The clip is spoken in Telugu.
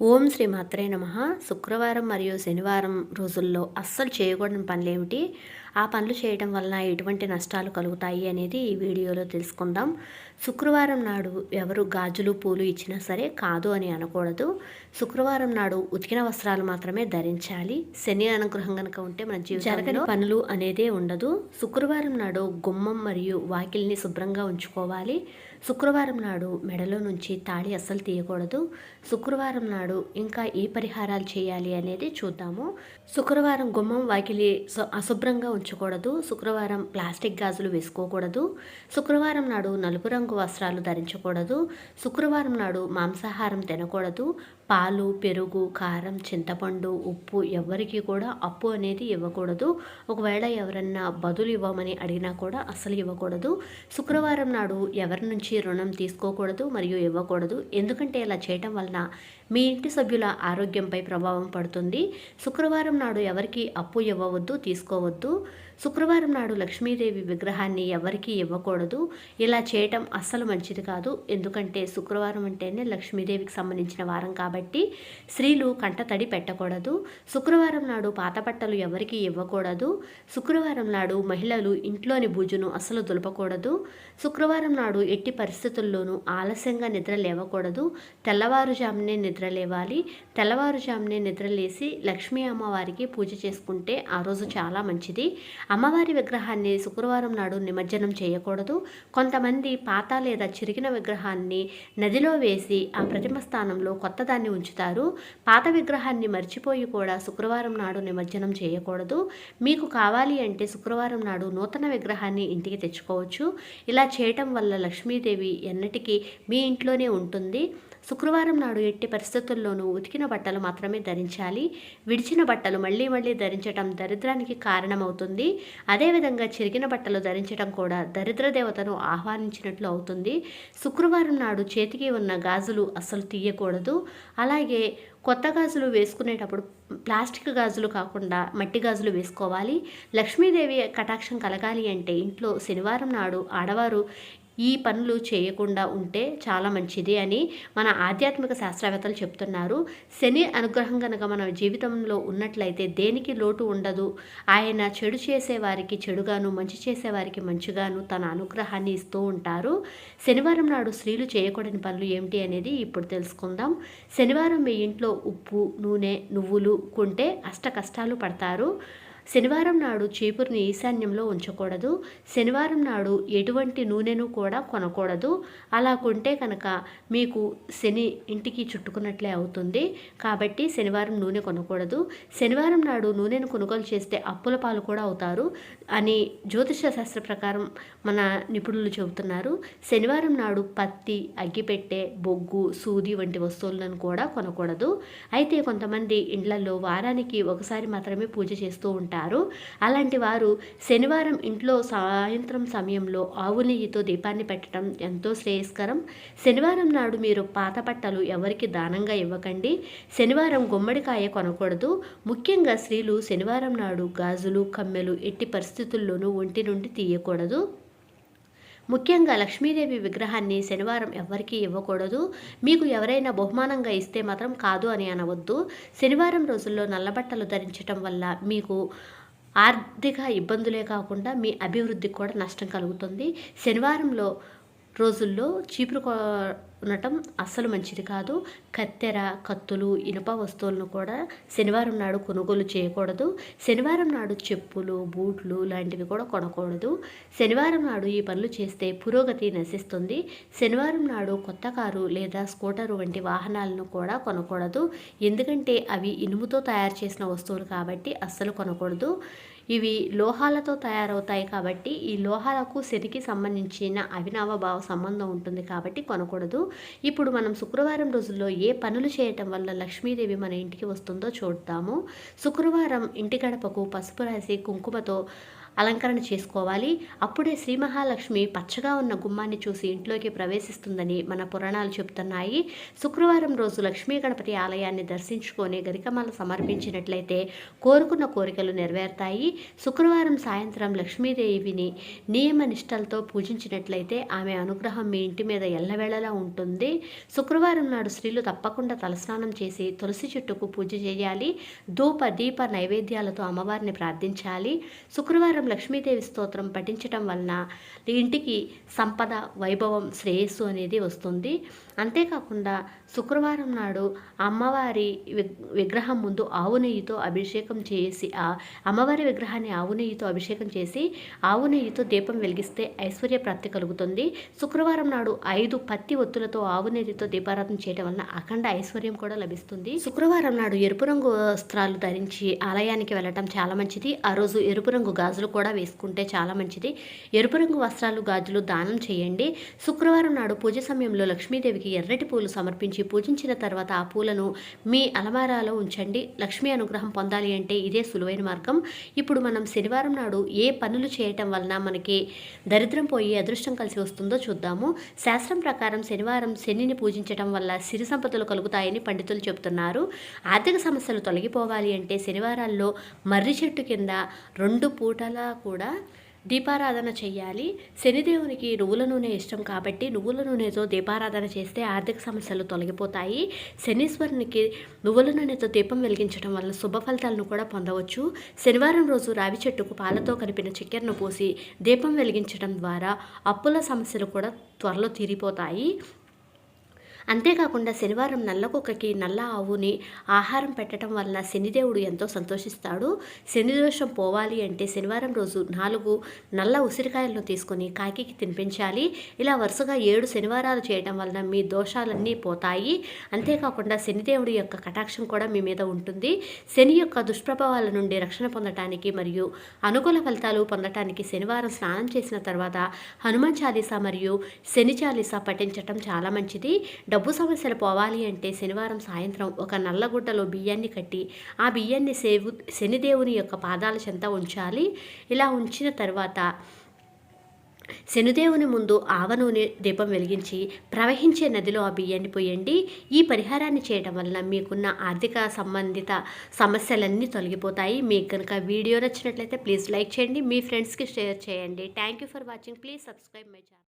ఓం శ్రీ మాత్రే నమ. శుక్రవారం మరియు శనివారం రోజుల్లో అస్సలు చేయకూడని పనులు ఏమిటి ఆ పనులు చేయడం వలన ఎటువంటి నష్టాలు కలుగుతాయి అనేది ఈ వీడియోలో తెలుసుకుందాం. శుక్రవారం నాడు ఎవరు గాజులు పూలు ఇచ్చినా సరే కాదు అని అనకూడదు. శుక్రవారం నాడు ఉతికిన వస్త్రాలు మాత్రమే ధరించాలి. శని అనుగ్రహం కనుక ఉంటే మన జీవితంలో జరగని పనులు అనేదే ఉండదు. శుక్రవారం నాడు గుమ్మం మరియు వాకిల్ని శుభ్రంగా ఉంచుకోవాలి. శుక్రవారం నాడు మెడలో నుంచి తాళి అస్సలు తీయకూడదు. శుక్రవారం నాడు ఇంకా ఏ పరిహారాలు చేయాలి అనేది చూద్దాము. శుక్రవారం గుమ్మం వాకిలి అశుభ్రంగా ఉంచకూడదు. శుక్రవారం ప్లాస్టిక్ గాజులు వేసుకోకూడదు. శుక్రవారం నాడు నలుపు రంగు వస్త్రాలు ధరించకూడదు. శుక్రవారం నాడు మాంసాహారం తినకూడదు. పాలు పెరుగు కారం చింతపండు ఉప్పు ఎవరికి కూడా అప్పు అనేది ఇవ్వకూడదు. ఒకవేళ ఎవరన్నా బదులు ఇవ్వమని అడిగినా కూడా అస్సలు ఇవ్వకూడదు. శుక్రవారం నాడు ఎవరి నుంచి రుణం తీసుకోకూడదు మరియు ఇవ్వకూడదు. ఎందుకంటే ఇలా చేయటం వలన మీ ఇంటి సభ్యుల ఆరోగ్యంపై ప్రభావం పడుతుంది. శుక్రవారం నాడు ఎవరికి అప్పు ఇవ్వవద్దు తీసుకోవద్దు. శుక్రవారం నాడు లక్ష్మీదేవి విగ్రహాన్ని ఎవరికీ ఇవ్వకూడదు. ఇలా చేయటం అస్సలు మంచిది కాదు. ఎందుకంటే శుక్రవారం అంటేనే లక్ష్మీదేవికి సంబంధించిన వారం కాబట్టి స్త్రీలు కంటతడి పెట్టకూడదు. శుక్రవారం నాడు పాత బట్టలు ఎవరికీ ఇవ్వకూడదు. శుక్రవారం నాడు మహిళలు ఇంట్లోని బూజును అస్సలు దులపకూడదు. శుక్రవారం నాడు ఎట్టి పరిస్థితుల్లోనూ ఆలస్యంగా నిద్ర లేవకూడదు. తెల్లవారుజామునే నిద్ర లేవాలి. తెల్లవారుజామునే నిద్రలేసి లక్ష్మీ అమ్మవారికి పూజ చేసుకుంటే ఆ రోజు చాలా మంచిది. అమ్మవారి విగ్రహాన్ని శుక్రవారం నాడు నిమజ్జనం చేయకూడదు. కొంతమంది పాత లేదా చిరిగిన విగ్రహాన్ని నదిలో వేసి ఆ ప్రతిమ స్థానంలో కొత్తదాన్ని ఉంచుతారు. పాత విగ్రహాన్ని మర్చిపోయి కూడా శుక్రవారం నాడు నిమజ్జనం చేయకూడదు. మీకు కావాలి అంటే శుక్రవారం నాడు నూతన విగ్రహాన్ని ఇంటికి తెచ్చుకోవచ్చు. ఇలా చేయటం వల్ల లక్ష్మీదేవి ఎన్నటికీ మీ ఇంట్లోనే ఉంటుంది. శుక్రవారం నాడు ఎట్టి పరిస్థితుల్లోనూ ఉతికిన బట్టలు మాత్రమే ధరించాలి. విడిచిన బట్టలు మళ్ళీ మళ్ళీ ధరించటం దరిద్రానికి కారణమవుతుంది. అదేవిధంగా చిరిగిన బట్టలు ధరించడం కూడా దరిద్ర దేవతను ఆహ్వానించినట్లు అవుతుంది. శుక్రవారం నాడు చేతికి ఉన్న గాజులు అస్సలు తీయకూడదు. అలాగే కొత్త గాజులు వేసుకునేటప్పుడు ప్లాస్టిక్ గాజులు కాకుండా మట్టి గాజులు వేసుకోవాలి. లక్ష్మీదేవి కటాక్షం కలగాలి అంటే ఇంట్లో శనివారం నాడు ఆడవారు ఈ పనులు చేయకుండా ఉంటే చాలా మంచిది అని మన ఆధ్యాత్మిక శాస్త్రవేత్తలు చెప్తున్నారు. శని అనుగ్రహం కనుక మన జీవితంలో ఉన్నట్లయితే దేనికి లోటు ఉండదు. ఆయన చెడు చేసేవారికి చెడుగాను మంచి చేసేవారికి మంచిగాను తన అనుగ్రహాన్ని ఇస్తూ ఉంటారు. శనివారం నాడు స్త్రీలు చేయకూడని పనులు ఏమిటి అనేది ఇప్పుడు తెలుసుకుందాం. శనివారం మీ ఇంట్లో ఉప్పు నూనె నువ్వులు కొంటే అష్ట కష్టాలు పడతారు. శనివారం నాడు చీపురుని ఈశాన్యంలో ఉంచకూడదు. శనివారం నాడు ఎటువంటి నూనెను కూడా కొనకూడదు. అలా కొంటే కనుక మీకు శని ఇంటికి చుట్టుకున్నట్లే అవుతుంది. కాబట్టి శనివారం నూనె కొనకూడదు. శనివారం నాడు నూనెను కొనుగోలు చేస్తే అప్పుల పాలు కూడా అవుతారు అని జ్యోతిష శాస్త్ర ప్రకారం మన నిపుణులు చెబుతున్నారు. శనివారం నాడు పత్తి అగ్గిపెట్టె బొగ్గు సూది వంటి వస్తువులను కూడా కొనకూడదు. అయితే కొంతమంది ఇండ్లలో వారానికి ఒకసారి మాత్రమే పూజ చేస్తూ ఉంటారు. అలాంటి వారు శనివారం ఇంట్లో సాయంత్రం సమయంలో ఆవు నెయ్యితో దీపాన్ని పెట్టడం ఎంతో శ్రేయస్కరం. శనివారం నాడు మీరు పాత బట్టలు ఎవరికి దానంగా ఇవ్వకండి. శనివారం గుమ్మడికాయ కొనకూడదు. ముఖ్యంగా స్త్రీలు శనివారం నాడు గాజులు కమ్మెలు ఎట్టి పరిస్థితుల్లోనూ ఒంటి నుండి తీయకూడదు. ముఖ్యంగా లక్ష్మీదేవి విగ్రహాన్ని శనివారం ఎవ్వరికీ ఇవ్వకూడదు. మీకు ఎవరైనా బహుమానంగా ఇస్తే మాత్రం కాదు అని అనవద్దు. శనివారం రోజుల్లో నల్లబట్టలు ధరించటం వల్ల మీకు ఆర్థిక ఇబ్బందులే కాకుండా మీ అభివృద్ధికి కూడా నష్టం కలుగుతుంది. శనివారంలో రోజుల్లో చీపురు ఉండటం అస్సలు మంచిది కాదు. కత్తెర కత్తులు ఇనుప వస్తువులను కూడా శనివారం నాడు కొనుగోలు చేయకూడదు. శనివారం నాడు చెప్పులు బూట్లు లాంటివి కూడా కొనకూడదు. శనివారం నాడు ఈ పనులు చేస్తే పురోగతి నశిస్తుంది. శనివారం నాడు కొత్త కారు లేదా స్కూటరు వంటి వాహనాలను కూడా కొనకూడదు. ఎందుకంటే అవి ఇనుముతో తయారు చేసిన వస్తువులు కాబట్టి అస్సలు కొనకూడదు. ఇవి లోహాలతో తయారవుతాయి కాబట్టి ఈ లోహాలకు శనికి సంబంధించిన అవినావ భావ సంబంధం ఉంటుంది కాబట్టి కొనకూడదు. ఇప్పుడు మనం శుక్రవారం రోజుల్లో ఏ పనులు చేయటం వల్ల లక్ష్మీదేవి మన ఇంటికి వస్తుందో చూద్దాము. శుక్రవారం ఇంటి గడపకు పసుపు రాసి కుంకుమతో అలంకరణ చేసుకోవాలి. అప్పుడే శ్రీ మహాలక్ష్మి పచ్చగా ఉన్న గుమ్మాన్ని చూసి ఇంట్లోకి ప్రవేశిస్తుందని మన పురాణాలు చెబుతున్నాయి. శుక్రవారం రోజు లక్ష్మీ గణపతి ఆలయాన్ని దర్శించుకొని గరికమాల సమర్పించినట్లయితే కోరుకున్న కోరికలు నెరవేరుతాయి. శుక్రవారం సాయంత్రం లక్ష్మీదేవిని నియమ నిష్టలతో పూజించినట్లయితే ఆమె అనుగ్రహం మీ ఇంటి మీద ఎల్లవేళలా ఉంటుంది. శుక్రవారం నాడు స్త్రీలు తప్పకుండా తలస్నానం చేసి తులసి చెట్టుకు పూజ చేయాలి. ధూప దీప నైవేద్యాలతో అమ్మవారిని ప్రార్థించాలి. శుక్రవారం లక్ష్మీదేవి స్తోత్రం పఠించటం వలన ఇంటికి సంపద వైభవం శ్రేయస్సు అనేది వస్తుంది. అంతేకాకుండా శుక్రవారం నాడు అమ్మవారి విగ్రహం ముందు ఆవు నెయ్యితో అభిషేకం చేసి ఆ అమ్మవారి విగ్రహాన్ని ఆవు నెయ్యితో అభిషేకం చేసి ఆవు నెయ్యితో దీపం వెలిగిస్తే ఐశ్వర్య ప్రాప్తి కలుగుతుంది. శుక్రవారం నాడు ఐదు పత్తి ఒత్తులతో ఆవు నెయ్యితో దీపారాధన చేయడం వలన అఖండ ఐశ్వర్యం కూడా లభిస్తుంది. శుక్రవారం నాడు ఎరుపు రంగు వస్త్రాలు ధరించి ఆలయానికి వెళ్ళటం చాలా మంచిది. ఆ రోజు ఎరుపు రంగు గాజులు కూడా వేసుకుంటే చాలా మంచిది. ఎరుపు రంగు వస్త్రాలు గాజులు దానం చేయండి. శుక్రవారం నాడు పూజ సమయంలో లక్ష్మీదేవికి ఎర్రటి పూలు సమర్పించి పూజించిన తర్వాత ఆ పూలను మీ అలమారాలో ఉంచండి. లక్ష్మీ అనుగ్రహం పొందాలి అంటే ఇదే సులువైన మార్గం. ఇప్పుడు మనం శనివారం నాడు ఏ పనులు చేయటం వలన మనకి దరిద్రం పోయి అదృష్టం కలిసి వస్తుందో చూద్దాము. శాస్త్రం ప్రకారం శనివారం శనిని పూజించడం వల్ల సిరి సంపదలు కలుగుతాయని పండితులు చెబుతున్నారు. ఆర్థిక సమస్యలు తొలగిపోవాలి అంటే శనివారాల్లో మర్రి చెట్టు కింద రెండు పూటల కూడా దీపారాధన చేయాలి శనిదేవునికి నువ్వుల నూనె ఇష్టం కాబట్టి నువ్వుల నూనెతో దీపారాధన చేస్తే ఆర్థిక సమస్యలు తొలగిపోతాయి. శనీశ్వరునికి నువ్వుల నూనెతో దీపం వెలిగించడం వల్ల శుభ ఫలితాలను కూడా పొందవచ్చు. శనివారం రోజు రావి చెట్టుకు పాలతో కలిపిన చక్కెరను పోసి దీపం వెలిగించడం ద్వారా అప్పుల సమస్యలు కూడా త్వరలో తీరిపోతాయి. అంతేకాకుండా శనివారం నల్ల కుక్కకి నల్ల ఆవుని ఆహారం పెట్టడం వలన శనిదేవుడు ఎంతో సంతోషిస్తాడు. శని దోషం పోవాలి అంటే శనివారం రోజు నాలుగు నల్ల ఉసిరికాయలను తీసుకొని కాకికి తినిపించాలి. ఇలా వరుసగా ఏడు శనివారాలు చేయడం వలన మీ దోషాలన్నీ పోతాయి. అంతేకాకుండా శనిదేవుడి యొక్క కటాక్షం కూడా మీ మీద ఉంటుంది. శని యొక్క దుష్ప్రభావాల నుండి రక్షణ పొందటానికి మరియు అనుకూల ఫలితాలు పొందటానికి శనివారం స్నానం చేసిన తర్వాత హనుమాన్ చాలీసా మరియు శని చాలీసా పఠించటం చాలా మంచిది. డబ్బు సమస్యలు పోవాలి అంటే శనివారం సాయంత్రం ఒక నల్లగుడ్డలో బియ్యాన్ని కట్టి ఆ బియ్యాన్ని సేవు శనిదేవుని యొక్క పాదాల చెంత ఉంచాలి. ఇలా ఉంచిన తర్వాత శనిదేవుని ముందు ఆవ నూనె దీపం వెలిగించి ప్రవహించే నదిలో ఆ బియ్యాన్ని పోయండి. ఈ పరిహారాన్ని చేయడం వలన మీకున్న ఆర్థిక సంబంధిత సమస్యలన్నీ తొలగిపోతాయి. మీకు కనుక వీడియో నచ్చినట్లయితే ప్లీజ్ లైక్ చేయండి. మీ ఫ్రెండ్స్కి షేర్ చేయండి. Thank you for watching. Please subscribe my channel.